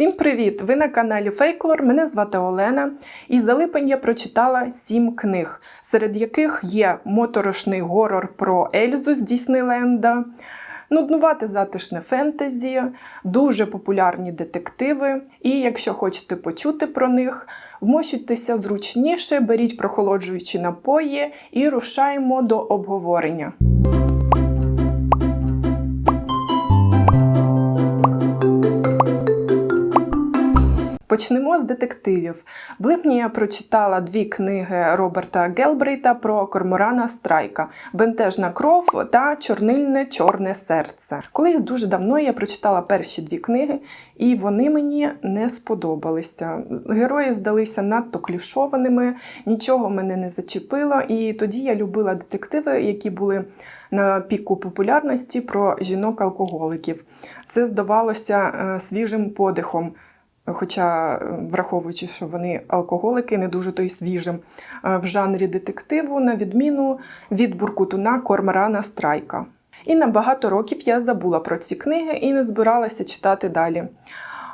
Всім привіт! Ви на каналі Фейклор. Мене звати Олена. І за липень я прочитала сім книг, серед яких є моторошний горор про Ельзу з Діснейленда, нуднувате затишне фентезі, дуже популярні детективи. І якщо хочете почути про них, вмощуйтеся зручніше, беріть прохолоджуючі напої і рушаємо до обговорення. Почнемо з детективів. В липні я прочитала дві книги Роберта Гелбрейта про Корморана Страйка Бентежна кров та Чорнильне чорне серце. Колись дуже давно я прочитала перші дві книги, і вони мені не сподобалися. Герої здалися надто клішованими, нічого мене не зачепило, і тоді я любила детективи, які були на піку популярності про жінок-алкоголиків. Це здавалося е, свіжим подихом. Хоча, е, враховуючи, що вони алкоголики, не дуже то й свіжим, е, в жанрі детективу, на відміну від Буркутуна Кормарана Страйка. І на багато років я забула про ці книги і не збиралася читати далі.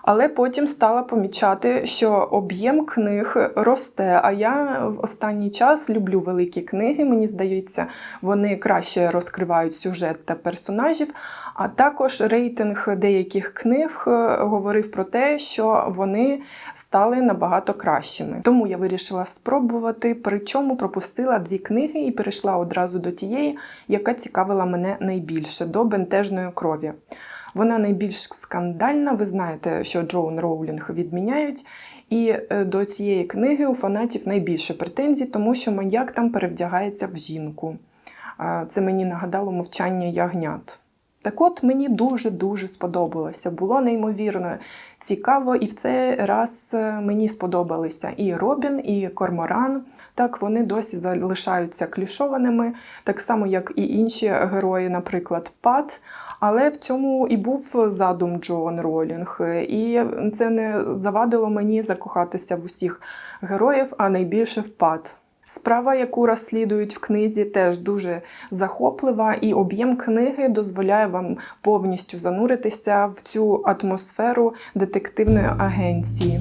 Але потім стала помічати, що об'єм книг росте. А я в останній час люблю великі книги. Мені здається, вони краще розкривають сюжет та персонажів. А також рейтинг деяких книг е, говорив про те, що вони стали набагато кращими. Тому я вирішила спробувати, причому пропустила дві книги і перейшла одразу до тієї, яка цікавила мене найбільше до бентежної крові. Вона найбільш скандальна. Ви знаєте, що Джоун Роулінг відміняють. І е, до цієї книги у фанатів найбільше претензій, тому що маньяк там перевдягається в жінку. Це мені нагадало мовчання ягнят. Так от мені дуже-дуже сподобалося. Було неймовірно цікаво, і в цей раз е, мені сподобалися і Робін, і Корморан. Так, вони досі залишаються клішованими, так само, як і інші герої, наприклад, Пат. Але в цьому і був задум Джоан Ролінг, і це не завадило мені закохатися в усіх героїв, а найбільше в Пат. Справа, яку розслідують в книзі, теж дуже захоплива, і об'єм книги дозволяє вам повністю зануритися в цю атмосферу детективної агенції.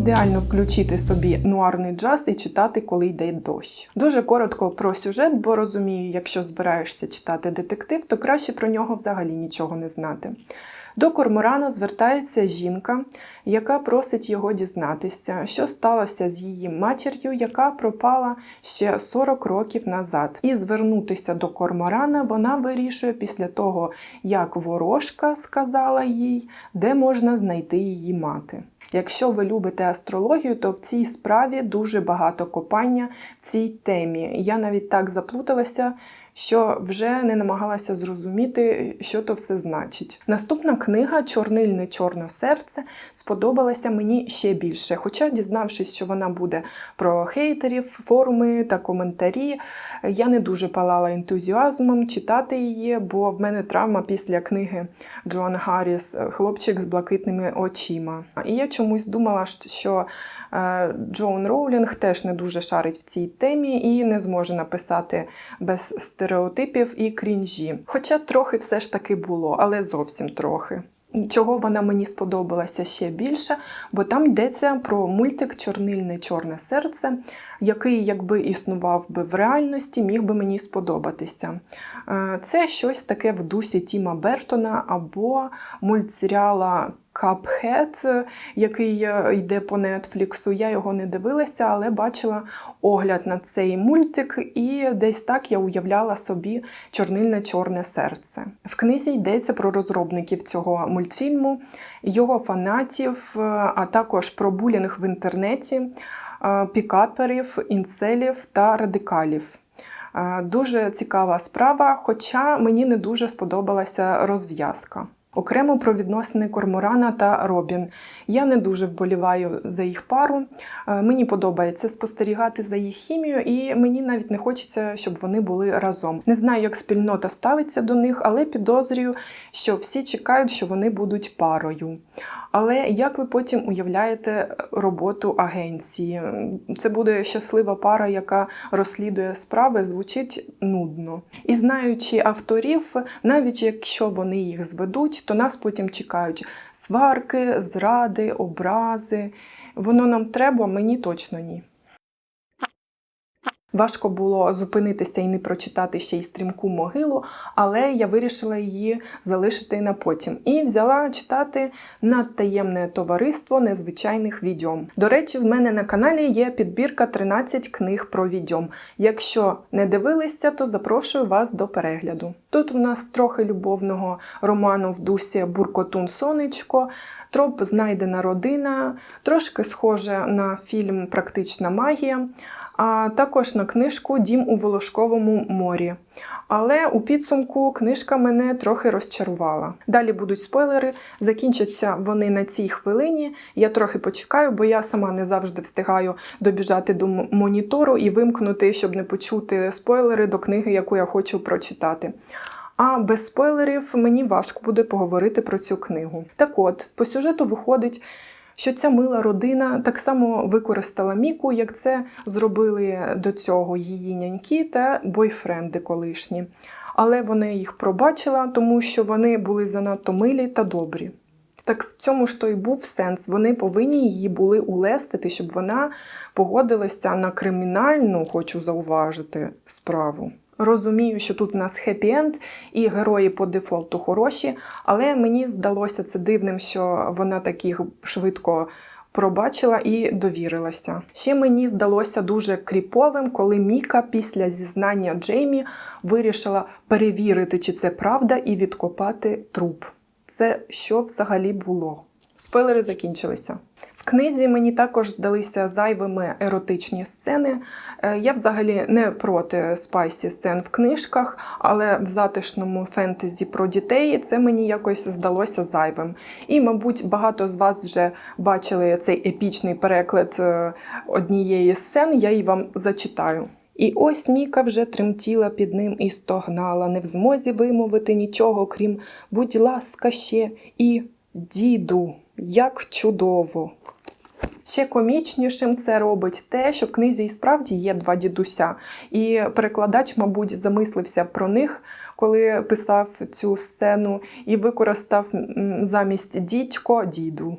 Ідеально включити собі нуарний джаз і читати, коли йде дощ. Дуже коротко про сюжет, бо розумію, якщо збираєшся читати детектив, то краще про нього взагалі нічого не знати. До Корморана звертається жінка, яка просить його дізнатися, що сталося з її матір'ю, яка пропала ще 40 років назад. І звернутися до Корморана вона вирішує після того, як ворожка сказала їй, де можна знайти її мати. Якщо ви любите астрологію, то в цій справі дуже багато копання в цій темі. Я навіть так заплуталася, що вже не намагалася зрозуміти, що то все значить. Наступна книга Чорнильне чорне серце сподобалася мені ще більше. Хоча, дізнавшись, що вона буде про хейтерів, форуми та коментарі, я не дуже палала ентузіазмом читати її, бо в мене травма після книги Джоан Гарріс Хлопчик з блакитними очима. І я чомусь думала, що е, Джоан Роулінг теж не дуже шарить в цій темі і не зможе написати без стереотипів і крінжі. Хоча трохи все ж таки було, але зовсім трохи. Чого вона мені сподобалася ще більше, бо там йдеться про мультик Чорнильне чорне серце, який, якби існував би в реальності, міг би мені сподобатися. Е, це щось таке в дусі Тіма Бертона або мультсеріала Cuphead, який е, йде по Нетфліксу. Я його не дивилася, але бачила огляд на цей мультик, і десь так я уявляла собі чорнильне чорне серце. В книзі йдеться про розробників цього мультфільму, його фанатів, е, а також про булінг в інтернеті, е, пікаперів, інцелів та радикалів. Дуже цікава справа, хоча мені не дуже сподобалася розв'язка. Окремо про відносини Корморана та Робін. Я не дуже вболіваю за їх пару. Е, мені подобається спостерігати за їх хімію, і мені навіть не хочеться, щоб вони були разом. Не знаю, як спільнота ставиться до них, але підозрюю, що всі чекають, що вони будуть парою. Але як ви потім уявляєте роботу агенції? Це буде щаслива пара, яка розслідує справи, звучить нудно. І знаючи авторів, навіть якщо вони їх зведуть, то нас потім чекають сварки, зради, образи. Воно нам треба, мені точно ні. Важко було зупинитися і не прочитати ще й стрімку могилу, але я вирішила її залишити на потім. І взяла читати надтаємне товариство незвичайних відьом. До речі, в мене на каналі є підбірка 13 книг про відьом. Якщо не дивилися, то запрошую вас до перегляду. Тут у нас трохи любовного роману в дусі Буркотун Сонечко. Троп знайдена родина, трошки схоже на фільм Практична магія а також на книжку Дім у Волошковому морі. Але у підсумку книжка мене трохи розчарувала. Далі будуть спойлери, закінчаться вони на цій хвилині. Я трохи почекаю, бо я сама не завжди встигаю добіжати до монітору і вимкнути, щоб не почути спойлери до книги, яку я хочу прочитати. А без спойлерів мені важко буде поговорити про цю книгу. Так от, по сюжету виходить що ця мила родина так само використала Міку, як це зробили до цього її няньки та бойфренди колишні. Але вона їх пробачила, тому що вони були занадто милі та добрі. Так в цьому ж то й був сенс. Вони повинні її були улестити, щоб вона погодилася на кримінальну, хочу зауважити, справу. Розумію, що тут у нас хеппі-енд і герої по дефолту хороші, але мені здалося це дивним, що вона таких швидко пробачила і довірилася. Ще мені здалося дуже кріповим, коли Міка після зізнання Джеймі вирішила перевірити, чи це правда, і відкопати труп. Це що взагалі було? Спойлери закінчилися. Книзі мені також здалися зайвими еротичні сцени. Е, я взагалі не проти спайсі сцен в книжках, але в затишному фентезі про дітей це мені якось здалося зайвим. І, мабуть, багато з вас вже бачили цей епічний переклад е, однієї сцен, я її вам зачитаю. І ось Міка вже тремтіла під ним і стогнала, не в змозі вимовити нічого, крім будь ласка, ще і діду, як чудово! Ще комічнішим це робить те, що в книзі і справді є два дідуся, і перекладач, мабуть, замислився про них, коли писав цю сцену, і використав замість дідько діду.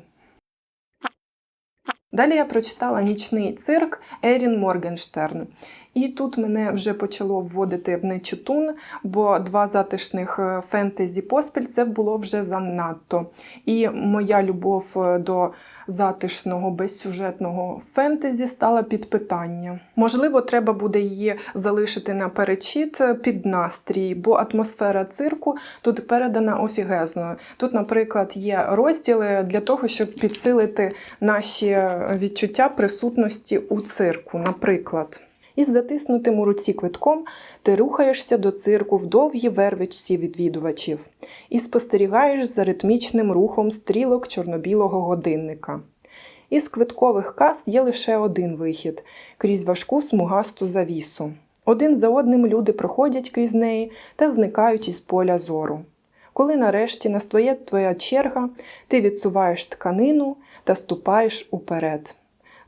Далі я прочитала нічний цирк Ерін Моргенштерн. І тут мене вже почало вводити в нечитун, бо два затишних е, фентезі поспіль це було вже занадто. І моя любов е, до затишного безсюжетного фентезі стала під питання. Можливо, треба буде її залишити на перечіт е, під настрій, бо атмосфера цирку тут передана офігезно. Тут, наприклад, є розділи для того, щоб підсилити наші відчуття присутності у цирку. Наприклад. Із затиснутим у руці квитком ти рухаєшся до цирку в довгій вервичці відвідувачів і спостерігаєш за ритмічним рухом стрілок чорно-білого годинника. Із квиткових кас є лише один вихід крізь важку смугасту завісу. Один за одним люди проходять крізь неї та зникають із поля зору. Коли нарешті настає твоя черга, ти відсуваєш тканину та ступаєш уперед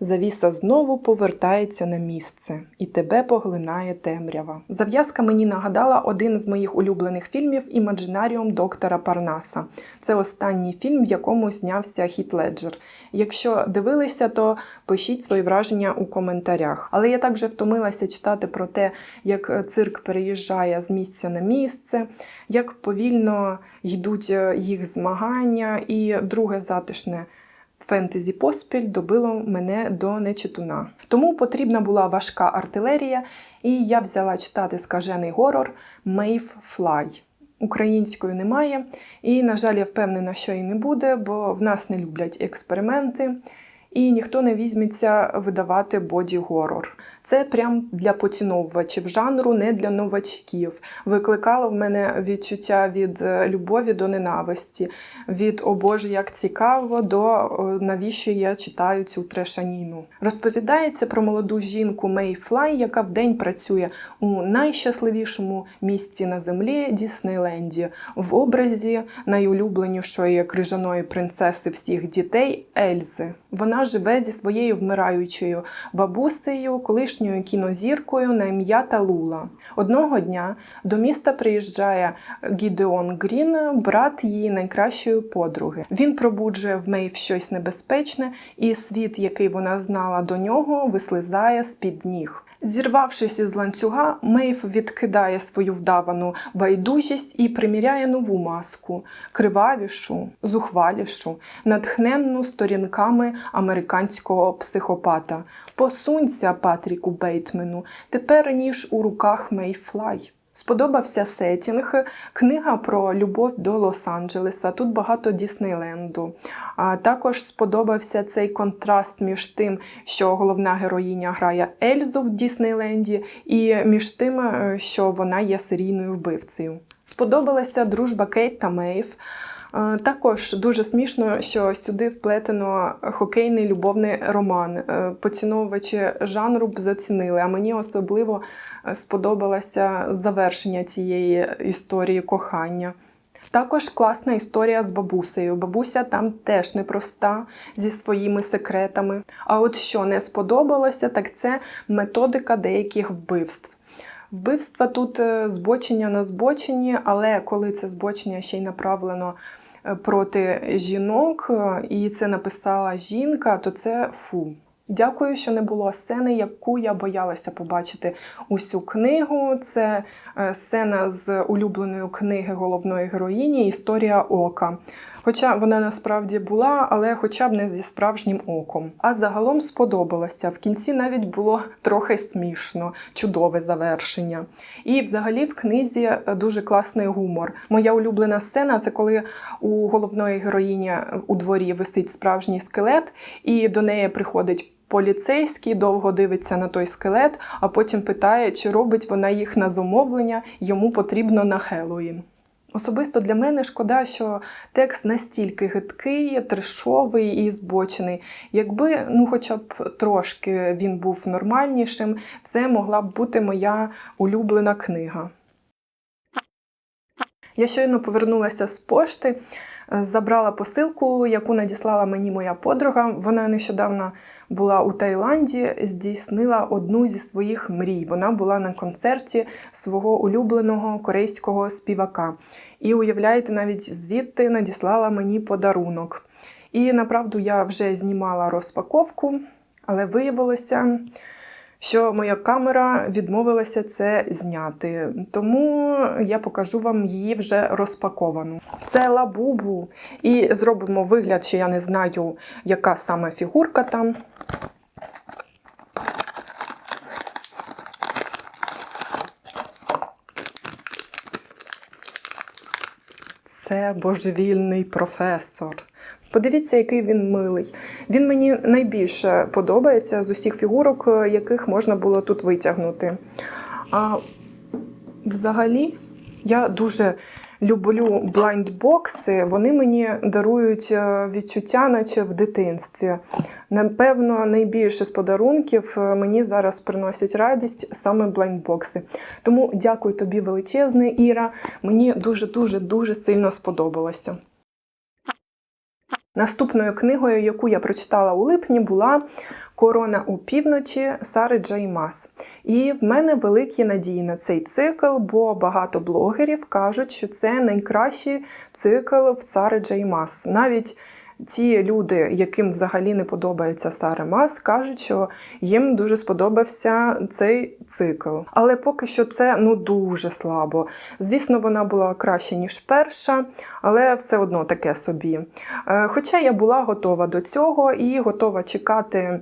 завіса знову повертається на місце, і тебе поглинає темрява. Зав'язка мені нагадала один з моїх улюблених фільмів Імаджинаріум доктора Парнаса. Це останній фільм, в якому знявся Хіт Леджер. Якщо дивилися, то пишіть свої враження у коментарях. Але я так вже втомилася читати про те, як цирк переїжджає з місця на місце, як повільно йдуть їх змагання, і друге затишне фентезі поспіль добило мене до нечитуна. Тому потрібна була важка артилерія, і я взяла читати скажений горор Мейв Флай. Українською немає, і, на жаль, я впевнена, що і не буде, бо в нас не люблять експерименти, і ніхто не візьметься видавати боді-горор. Це прям для поціновувачів жанру, не для новачків. Викликало в мене відчуття від е, любові до ненависті, від о Боже, як цікаво, до навіщо я читаю цю трешаніну. Розповідається про молоду жінку Мей Флай, яка вдень працює у найщасливішому місці на землі Діснейленді в образі найулюбленішої крижаної принцеси всіх дітей Ельзи. Вона живе зі своєю вмираючою бабусею, колишньою кінозіркою на ім'я Талула. Одного дня до міста приїжджає Гідеон Грін, брат її найкращої подруги. Він пробуджує в Мейв щось небезпечне, і світ, який вона знала до нього, вислизає з-під ніг. Зірвавшись із ланцюга, Мейв відкидає свою вдавану байдужість і приміряє нову маску, кривавішу, зухвалішу, натхненну сторінками американського психопата. Посунься, Патріку Бейтмену, тепер ніж у руках Мейфлай. Сподобався сетінг, книга про любов до Лос-Анджелеса. Тут багато Діснейленду. А також сподобався цей контраст між тим, що головна героїня грає Ельзу в Діснейленді, і між тим, е, що вона є серійною вбивцею. Сподобалася дружба Кейт та Мейв. Е, Також дуже смішно, що сюди вплетено хокейний любовний роман. Е, Поціновувачі жанру б зацінили, а мені особливо е, сподобалося завершення цієї історії кохання. Також класна історія з бабусею. Бабуся там теж непроста зі своїми секретами. А от що не сподобалося, так це методика деяких вбивств. Вбивства тут збочення на збоченні, але коли це збочення ще й направлено проти жінок, е, і це написала жінка, то це фу. Дякую, що не було сцени, яку я боялася побачити усю книгу. Це е, сцена з улюбленої книги головної героїні Історія ока. Хоча вона насправді була, але хоча б не зі справжнім оком. А загалом сподобалося. В кінці навіть було трохи смішно, чудове завершення. І взагалі в книзі дуже класний гумор. Моя улюблена сцена це коли у головної героїні у дворі висить справжній скелет, і до неї приходить. Поліцейський довго дивиться на той скелет, а потім питає, чи робить вона їх на замовлення, йому потрібно на Хеллоїн. Особисто для мене шкода, що текст настільки гидкий, трешовий і збочений. Якби, ну, хоча б трошки він був нормальнішим, це могла б бути моя улюблена книга. Я щойно повернулася з пошти, е, забрала посилку, яку надіслала мені моя подруга. Вона нещодавно була у Таїланді, здійснила одну зі своїх мрій. Вона була на концерті свого улюбленого корейського співака. І уявляєте, навіть звідти надіслала мені подарунок. І направду я вже знімала розпаковку, але виявилося, що моя камера відмовилася це зняти. Тому я покажу вам її вже розпаковану. Це лабубу. І зробимо вигляд, що я не знаю, яка саме фігурка там. Це божевільний професор. Подивіться, який він милий. Він мені найбільше подобається з усіх фігурок, е, яких можна було тут витягнути. А взагалі, я дуже люблю блайндбокси. Вони мені дарують е, відчуття, наче в дитинстві. Напевно, найбільше з подарунків е, мені зараз приносять радість саме блайндбокси. Тому дякую тобі величезне, Іра. Мені дуже-дуже дуже сильно сподобалося. Наступною книгою, яку я прочитала у липні, була Корона у півночі Сари Джеймас. І в мене великі надії на цей цикл, бо багато блогерів кажуть, що це найкращий цикл в Сари Джеймас. Навіть ті люди, яким взагалі не подобається Сара Мас, кажуть, що їм дуже сподобався цей цикл. Але поки що це ну дуже слабо. Звісно, вона була краще, ніж перша, але все одно таке собі. Е, Хоча я була готова до цього і готова чекати.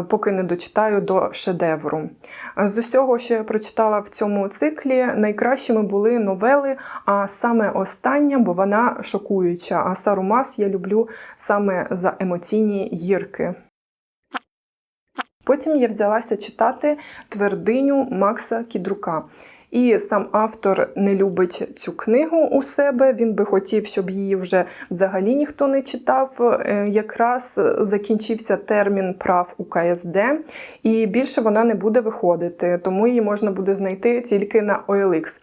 Е, Поки не дочитаю до шедевру. З усього, що я прочитала в цьому циклі, найкращими були новели, а саме остання, бо вона шокуюча. А Сару Мас я люблю саме за емоційні гірки. Потім я взялася читати твердиню Макса Кідрука. І сам автор не любить цю книгу у себе. Він би хотів, щоб її вже взагалі ніхто не читав. Е, Якраз закінчився термін прав у КСД, і більше вона не буде виходити, тому її можна буде знайти тільки на OLX.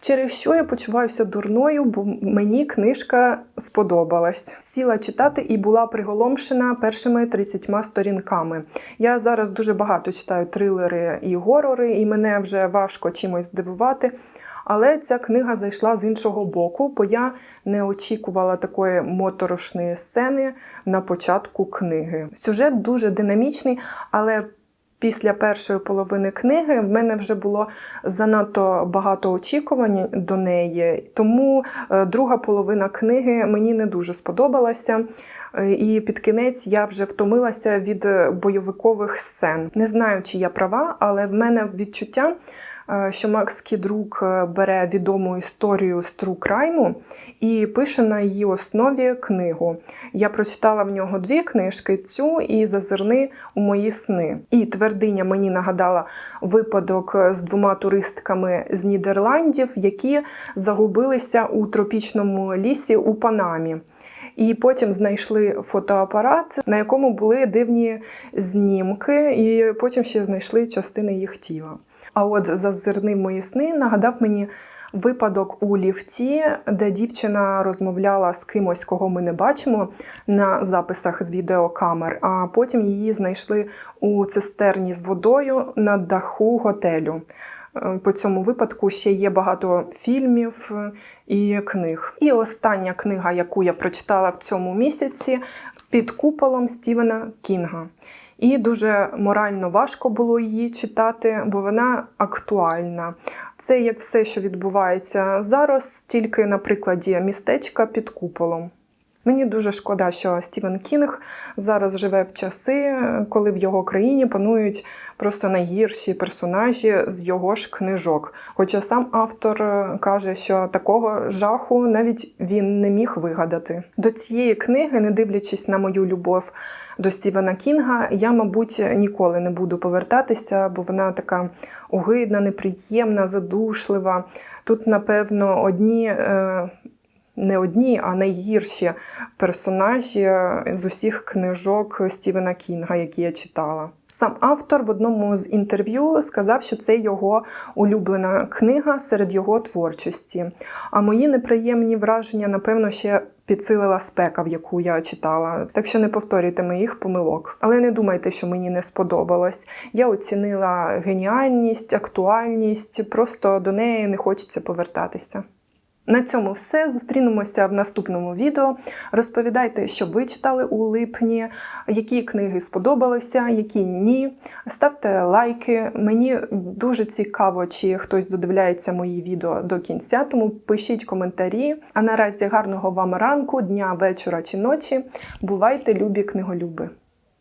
Через що я почуваюся дурною, бо мені книжка сподобалась. Сіла читати і була приголомшена першими 30 сторінками. Я зараз дуже багато читаю трилери і горори, і мене вже важко чимось здивувати. Але ця книга зайшла з іншого боку, бо я не очікувала такої моторошної сцени на початку книги. Сюжет дуже динамічний, але Після першої половини книги в мене вже було занадто багато очікувань до неї, тому е, друга половина книги мені не дуже сподобалася. Е, І під кінець я вже втомилася від е, бойовикових сцен. Не знаю, чи я права, але в мене відчуття, що Макс Кідрук е, бере відому історію з True Crime і пише на її основі книгу. Я прочитала в нього дві книжки: цю і зазирни у мої сни. І твердиня мені нагадала випадок з двома туристками з Нідерландів, які загубилися у тропічному лісі у Панамі. І потім знайшли фотоапарат, на якому були дивні знімки, і потім ще знайшли частини їх тіла. А от зазирни мої сни нагадав мені випадок у ліфті, де дівчина розмовляла з кимось, кого ми не бачимо на записах з відеокамер, а потім її знайшли у цистерні з водою на даху готелю. Е, По цьому випадку ще є багато фільмів е, і книг. І остання книга, яку я прочитала в цьому місяці, під куполом Стівена Кінга. І дуже морально важко було її читати, бо вона актуальна. Це як все, що відбувається зараз, тільки на прикладі містечка під куполом. Мені дуже шкода, що Стівен Кінг зараз живе в часи, коли в його країні панують просто найгірші персонажі з його ж книжок. Хоча сам автор е, каже, що такого жаху навіть він не міг вигадати. До цієї книги, не дивлячись на мою любов до Стівена Кінга, я, мабуть, ніколи не буду повертатися, бо вона така огидна, неприємна, задушлива. Тут, напевно, одні. Е, не одні, а найгірші персонажі з усіх книжок Стівена Кінга, які я читала. Сам автор в одному з інтерв'ю сказав, що це його улюблена книга серед його творчості. А мої неприємні враження, напевно, ще підсилила спека, в яку я читала. Так що не повторюйте моїх помилок. Але не думайте, що мені не сподобалось. Я оцінила геніальність, актуальність, просто до неї не хочеться повертатися. На цьому все. Зустрінемося в наступному відео. Розповідайте, що ви читали у липні, які книги сподобалися, які ні. Ставте лайки. Мені дуже цікаво, чи хтось додивляється мої відео до кінця, тому пишіть коментарі. А наразі гарного вам ранку, дня, вечора чи ночі. Бувайте, любі книголюби!